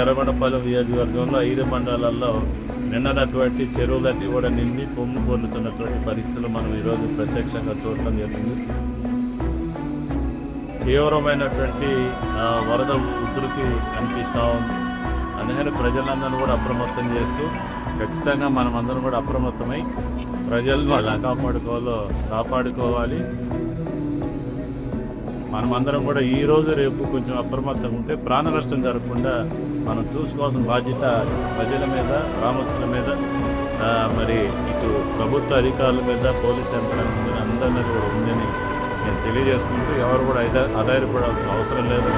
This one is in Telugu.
ఎర్రగొండపాలెం నియోజకవర్గంలో ఐదు మండలాల్లో నిన్నటువంటి చెరువులన్నీ కూడా నిండి పొమ్ము పొందుతున్నటువంటి పరిస్థితులు మనం ఈరోజు ప్రత్యక్షంగా చూడటం జరిగింది. తీవ్రమైనటువంటి వరద ఉధృతి కనిపిస్తూ ఉంది. అందుకని ప్రజలందరూ కూడా అప్రమత్తం చేస్తూ ఖచ్చితంగా మనమందరం కూడా అప్రమత్తమై ప్రజలను ఎలా కాపాడుకోవాలో కాపాడుకోవాలి. మనమందరం కూడా ఈ రోజు రేపు కొంచెం అప్రమత్తంగా ఉంటే ప్రాణ నష్టం జరగకుండా మనం చూసుకోవాల్సిన బాధ్యత ప్రజల మీద గ్రామస్తుల మీద మరి ఇటు ప్రభుత్వ అధికారుల మీద పోలీస్ యంత్రాంగం మీద అందరి మీద కూడా ఉందని నేను తెలియజేసుకుంటూ ఎవరు కూడా ఆధారపడాల్సిన అవసరం లేదు.